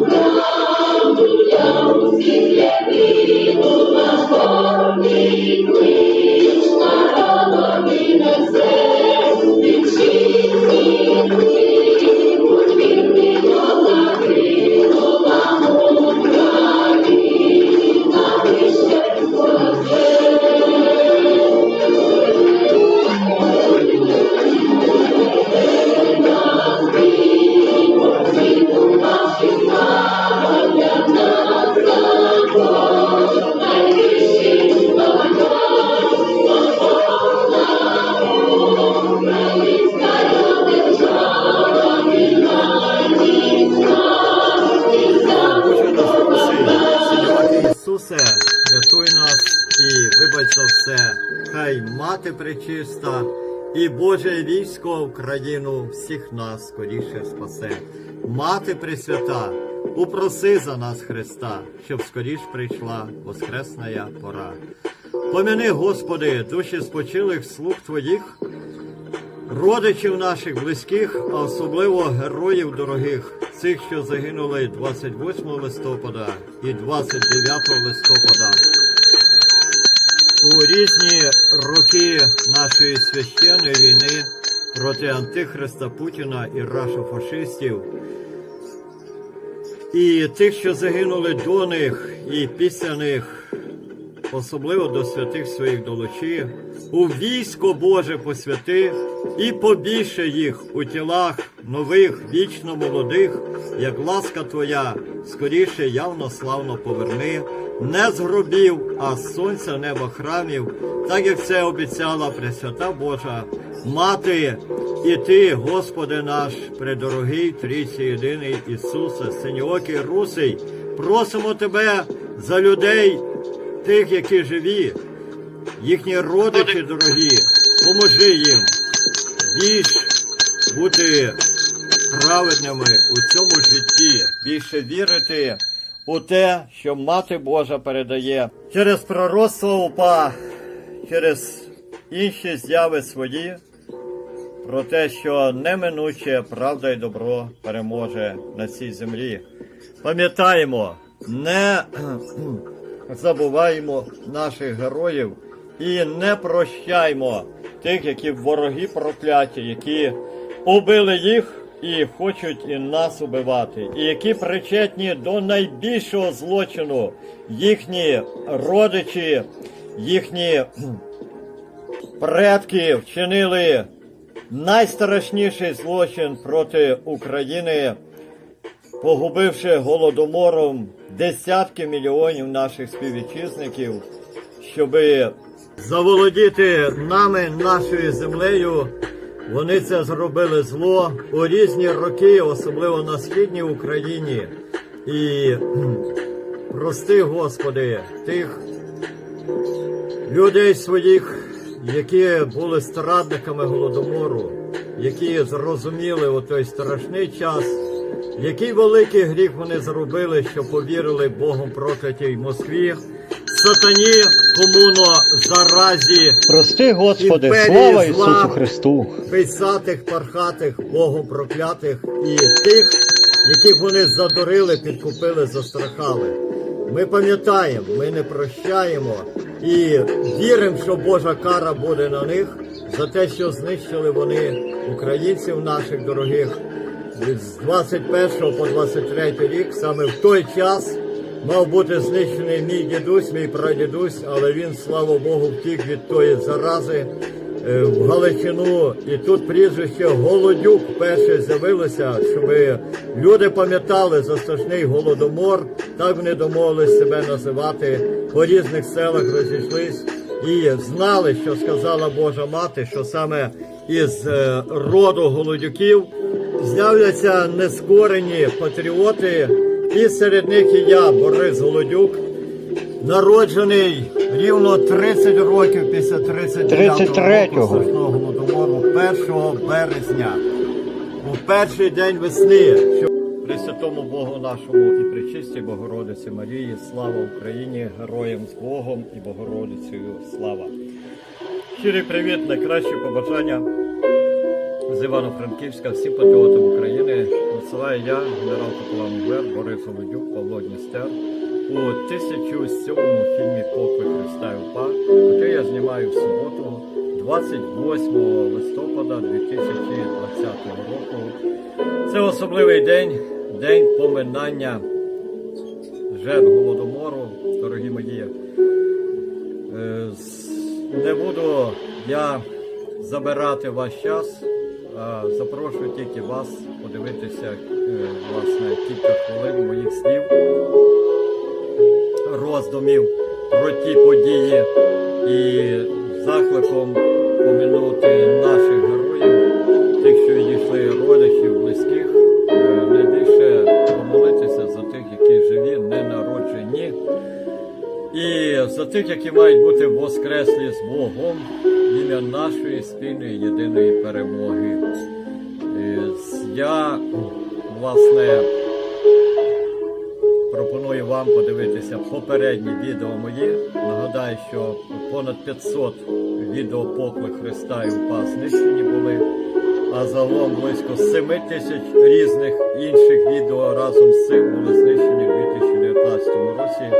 Боже Хай мати пречиста і Боже військо Україну всіх нас скоріше спасе. Мати Пресвята, упроси за нас Христа, щоб скоріш прийшла воскресная пора. Помяни, Господи, душі спочилих слуг Твоїх, родичів наших близьких, а особливо героїв дорогих, цих, що загинули 28 листопада і 29 листопада. У різні роки нашої священної війни проти Антихриста Путіна і рашофашистів, і тих, що загинули до них і після них, особливо до святих своїх долучи, у військо Боже посвяти і побільше їх у тілах нових, вічно молодих, як ласка Твоя, скоріше явно славно поверни, не з а сонця неба храмів, так як це обіцяла Пресвята Божа, Мати, і Ти, Господи наш, предорогий Трійці єдиний Ісусе, Синьоокий Русий, просимо Тебе за людей, тих, які живі, їхні родичі дорогі, поможи їм. Більш бути праведними у цьому житті, більше вірити у те, що Мати Божа передає через пророцтво упа, через інші зяви свої, про те, що неминуче правда і добро переможе на цій землі. Пам'ятаємо, не забуваємо наших героїв і не прощаймо тих, які вороги прокляті, які убили їх і хочуть і нас убивати, і які причетні до найбільшого злочину їхні родичі, їхні предки вчинили найстрашніший злочин проти України, погубивши голодомором десятки мільйонів наших співвітчизників, щоби заволодіти нами, нашою землею. Вони це зробили зло у різні роки, особливо на східній Україні. І прости, Господи, тих людей своїх, які були страдниками голодомору, які зрозуміли у той страшний час, який великий гріх вони зробили, що повірили Богом проклятій Москві, сатані, комуно, заразі, Прости, Господи, Імперії слава зла. Ісусу Христу! писатих, пархатих, Богом проклятих і тих, яких вони задурили, підкупили, застрахали. Ми пам'ятаємо, ми не прощаємо і віримо, що Божа кара буде на них за те, що знищили вони українців наших дорогих з 21 по 23 рік, саме в той час мав бути знищений мій дідусь, мій прадідусь, але він, слава Богу, втік від тої зарази е, в Галичину. І тут прізвище Голодюк перше з'явилося, щоб люди пам'ятали за страшний голодомор. Так вони домовились себе називати. По різних селах розійшлись і знали, що сказала Божа мати, що саме із е, роду голодюків з'являться нескорені патріоти, і серед них і я, Борис Голодюк, народжений рівно 30 років після 39 33-го. року страшного голодомору, 1 березня, у перший день весни. Що при святому Богу нашому і при чистій Богородиці Марії, слава Україні, героям з Богом і Богородицею слава. Щирий привіт, найкращі побажання з Івано-Франківська всім патріотам України, Посилаю я, генерал Капелан УВР Борис Володюк, Павло Дністер у 1007 фільмі Поклик Христа і УПА, який я знімаю в суботу, 28 листопада 2020 року. Це особливий день, день поминання жертв Голодомору, дорогі мої. Е, Не буду я забирати ваш час, запрошую тільки вас подивитися е, власне кілька хвилин моїх слів, роздумів про ті події і закликом поминути наших героїв, тих, що відійшли родичів, близьких, е, найбільше помолитися за тих, які живі, не народжені. І за тих, які мають бути воскреслі з Богом ім'я нашої спільної єдиної перемоги. Я, власне, пропоную вам подивитися попередні відео мої. Нагадаю, що понад 500 відео поклик Христа і УПА знищені були, а загалом близько 7 тисяч різних інших відео разом з цим були знищені в 2019 році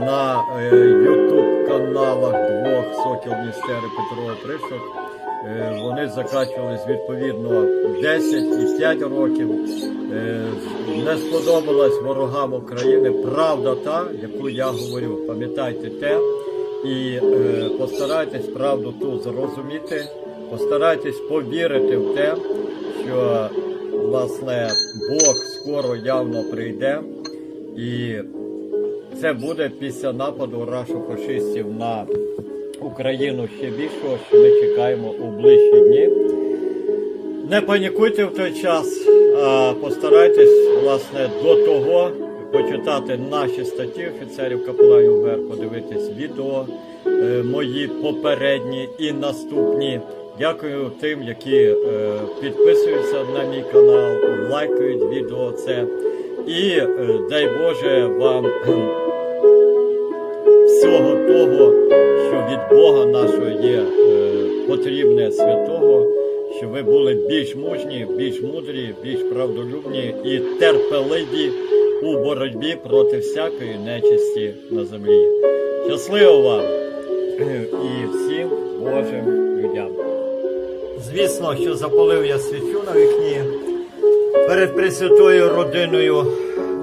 на YouTube каналах двох сокіл Містери Петро Тришок. Е, Вони закачувались відповідно 10 і 5 років. Е, Не сподобалась ворогам України правда та, яку я говорю. Пам'ятайте те і е, постарайтесь правду ту зрозуміти, постарайтесь повірити в те, що власне Бог скоро явно прийде і це буде після нападу рашофашистів на Україну ще більшого, що ми чекаємо у ближчі дні. Не панікуйте в той час, а постарайтесь власне до того почитати наші статті офіцерів капеланів ВР, подивитись відео е, мої попередні і наступні. Дякую тим, які е, підписуються на мій канал, лайкають відео це. І е, дай Боже вам всього того, що від Бога нашого є е, потрібне святого, щоб ви були більш мужні, більш мудрі, більш правдолюбні і терпеливі у боротьбі проти всякої нечисті на землі. Щасливо вам е, і всім Божим людям. Звісно, що запалив я свічу на вікні перед Пресвятою родиною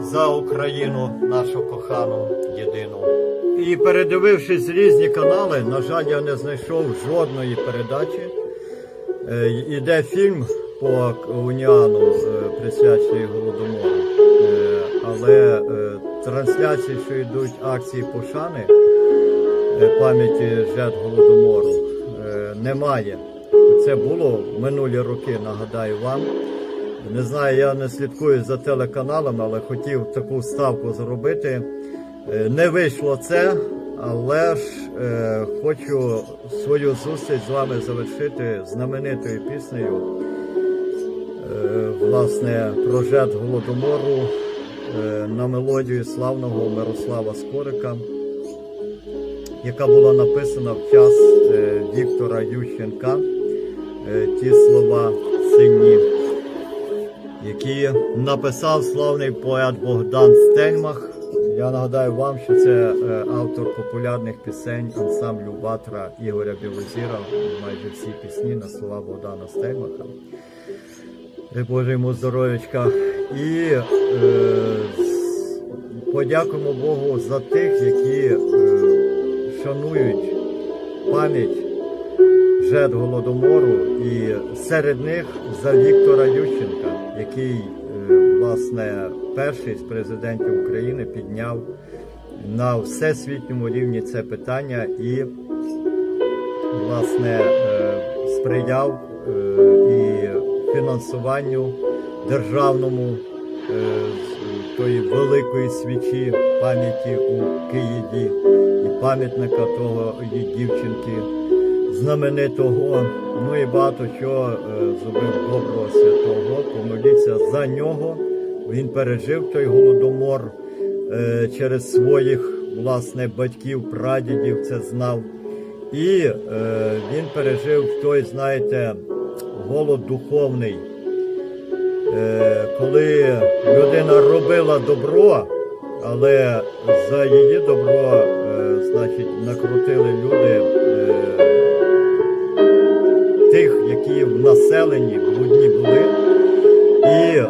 за Україну, нашу кохану єдину. І передивившись різні канали, на жаль, я не знайшов жодної передачі. Е, Іде фільм по Уніану, е, присвячений Голодомору. Е, Але трансляції, що йдуть акції пошани пам'яті жертв Голодомору, немає. Це було минулі роки, нагадаю вам. Не знаю, я не слідкую за телеканалами, але хотів таку ставку зробити. Е, Не вийшло це, але ж е, хочу свою зустріч з вами завершити знаменитою піснею, е, власне, про жертв Голодомору на мелодію славного Мирослава Скорика, яка була написана в час Віктора Ющенка. Ті слова сильні які написав славний поет Богдан Стельмах. Я нагадаю вам, що це е, автор популярних пісень ансамблю Ватра Ігоря Білозіра. Майже всі пісні на слова Богдана Стельмаха. Боже йому здоров'ячка. І е, подякуємо Богу за тих, які е, шанують пам'ять жертв Голодомору, і серед них за Віктора Ющенка, який е, власне перший з президентів України підняв на всесвітньому рівні це питання і власне е, сприяв е, і фінансуванню державному тої великої свічі пам'яті у Києві і пам'ятника того і дівчинки знаменитого, ну і багато чого е, зробив доброго святого. Помоліться за нього. Він пережив той голодомор е, через своїх власне батьків, прадідів це знав. І е, він пережив той, знаєте, голод духовний. е, коли людина робила добро, але за її добро, е, значить, накрутили люди тих, які в населенні блудні були, і,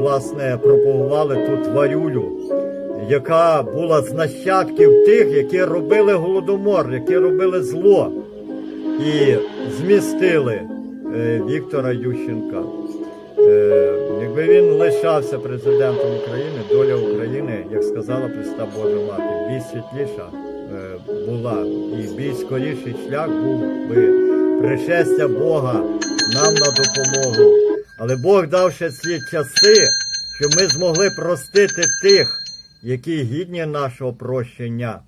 власне, пропагували ту тварюлю, яка була з нащадків тих, які робили голодомор, які робили зло і змістили е, Віктора Ющенка. Е, якби він лишався президентом України, доля України, як сказала Христа Божа Мати, більш світліша е, була і більш скоріший шлях був би пришестя Бога нам на допомогу. Але Бог дав ще ці часи, щоб ми змогли простити тих, які гідні нашого прощення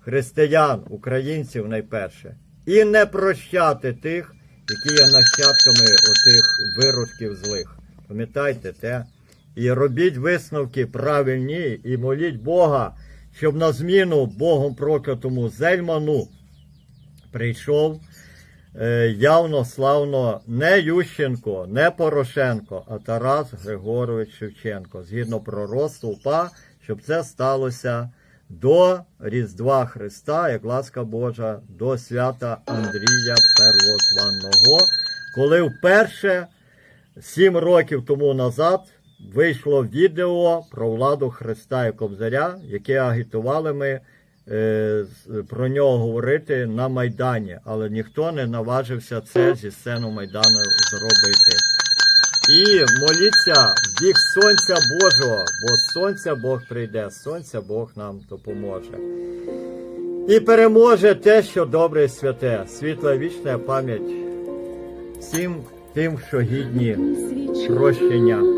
християн, українців найперше, і не прощати тих, які є нащадками отих виродків злих. Пам'ятайте те. І робіть висновки правильні і моліть Бога, щоб на зміну Богом проклятому Зельману прийшов явно славно не Ющенко, не Порошенко, а Тарас Григорович Шевченко, згідно пророцтва УПА, щоб це сталося до Різдва Христа, як ласка Божа, до свята Андрія Первозванного, коли вперше сім років тому назад вийшло відео про владу Христа і Кобзаря, яке агітували ми е, про нього говорити на Майдані, але ніхто не наважився це зі сцену Майдану зробити. І моліться в бік сонця Божого, бо з сонця Бог прийде, сонця Бог нам допоможе. І переможе те, що добре і святе, світла вічна пам'ять всім тим, що гідні прощення.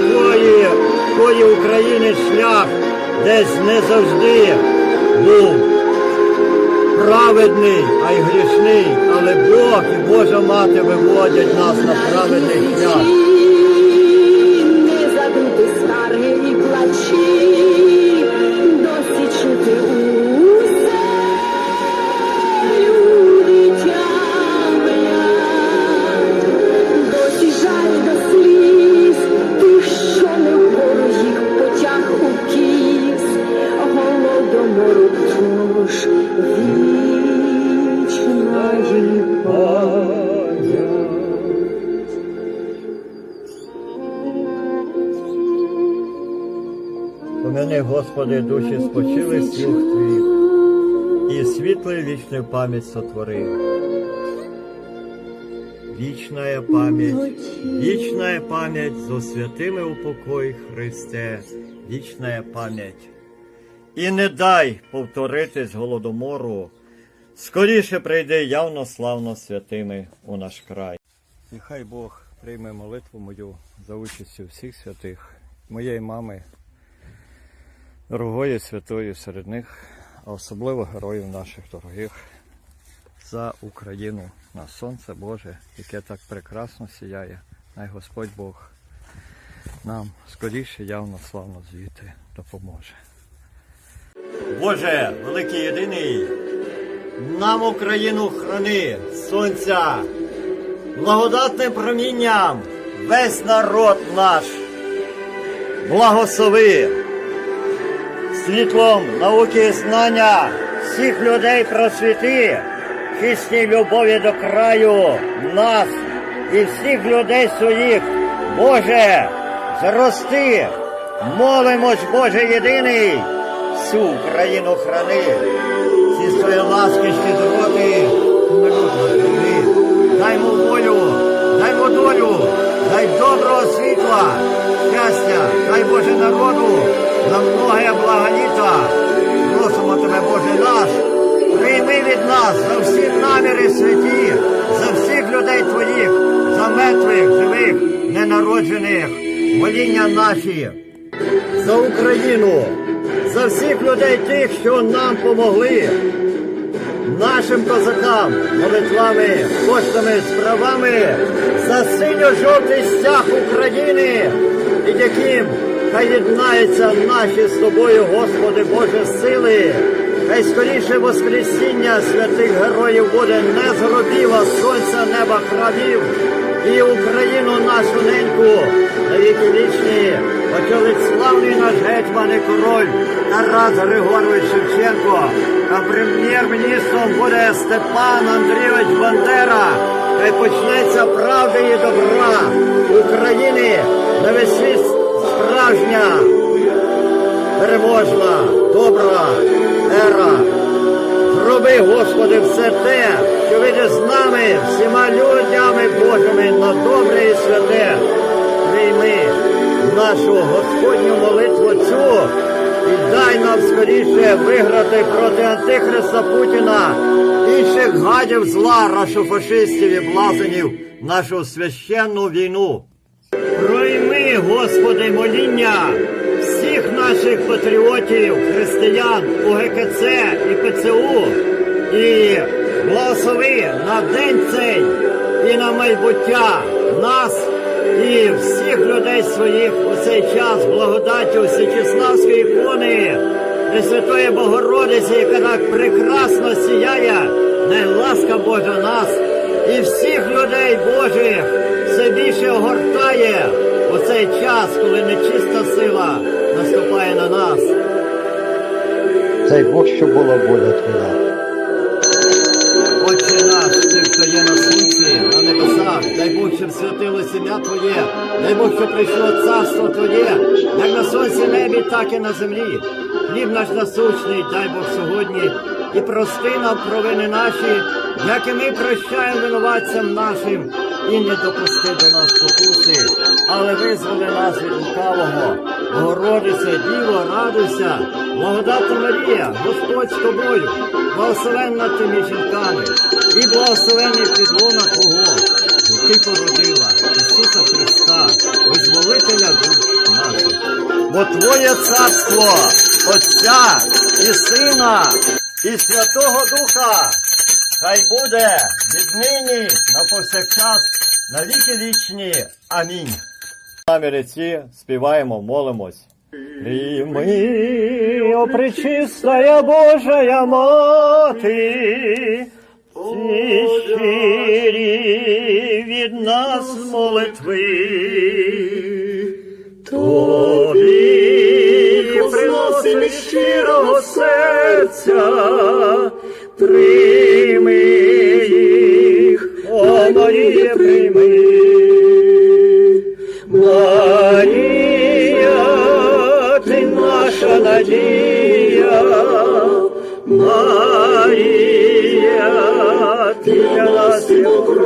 якої, якої України шлях десь не завжди був праведний, а й грішний, але Бог і Божа Мати виводять нас на праведний шлях. Господи, душі спочили слух Твій, і світлою вічною пам'ять сотвори. Вічная пам'ять, вічная пам'ять зо святими упокой, Христе, вічная пам'ять. І не дай повторитись голодомору, скоріше прийди явно славно святими у наш край. Нехай Бог прийме молитву мою за участю всіх святих моєї мами, дорогої святої серед них, а особливо героїв наших дорогих за Україну на сонце Боже, яке так прекрасно сіяє. Най Господь Бог нам скоріше явно славно звідти допоможе. Боже, великий єдиний, нам Україну храни, сонця, благодатним промінням весь народ наш. Благослови світлом науки і знання всіх людей просвіти, чистій любові до краю нас і всіх людей своїх. Боже, зрости, молимось, Боже єдиний, всю Україну храни, всі свої ласки, щедроти, живи. Даймо волю, даймо долю, дай доброго світла, щастя, дай Боже народу, на многое благоліта. Просимо тебе, Боже наш, прийми від нас за всі наміри святі, за всіх людей твоїх, за мертвих, живих, ненароджених, моління наші за Україну, за всіх людей тих, що нам помогли, нашим козакам, молитвами, коштами, справами, за синьо-жовтий стяг України, під яким хай єднаються наші з тобою, Господи Боже, сили. Хай скоріше Воскресіння святих героїв буде не з гробів, а сонця неба храмів, і Україну нашу неньку на віки вічні очолить славний наш гетьман і король Тарас Григорович Шевченко, а прем'єр-міністром буде Степан Андрійович Бандера. Хай почнеться правди і добра України на весь світ справжня, переможна, добра ера. Зроби, Господи, все те, що вийде з нами, всіма людями Божими на добре і святе. Прийми нашу Господню молитву цю і дай нам скоріше виграти проти Антихриста Путіна, інших гадів зла, рашофашистів і блазенів нашу священну війну. Господи, моління всіх наших патріотів, християн, УГКЦ і ПЦУ, і благослови на день цей і на майбуття нас і всіх людей своїх у цей час благодаттю Всечеславської ікони, Пресвятої Богородиці, яка так прекрасно сіяє, най ласка Божа нас і всіх людей Божих все більше огортає у цей час, коли нечиста сила наступає на нас. Дай Бог, щоб була воля твоя. Отче наш, ти, хто є на сонці, на небесах, дай Бог, щоб святилось ім'я Твоє, дай Бог, щоб прийшло царство Твоє, як на сонці небі, так і на землі. Хліб наш насущний, дай Бог сьогодні, і прости нам провини наші, як і ми прощаємо винуватцям нашим, і не допусти до нас покуси, але визволи нас від лукавого. Богородице, Діво, радуйся, благодатна Марія, Господь з тобою, благословенна ти між жінками, і благословений підлона Твого, бо ти породила Ісуса Христа, визволителя душ наших. Бо Твоє царство, Отця і Сина, і Святого Духа, хай буде віднині на повсякчас, на віки вічні. Амінь. Наміри ці співаємо, молимось. Прийми, о пречистая Божая Мати, ці щирі від нас молитви. Тобі приносим щирого серця, Марія, прийми, Марія, ти наша надія, Марія, ти для нас і покров.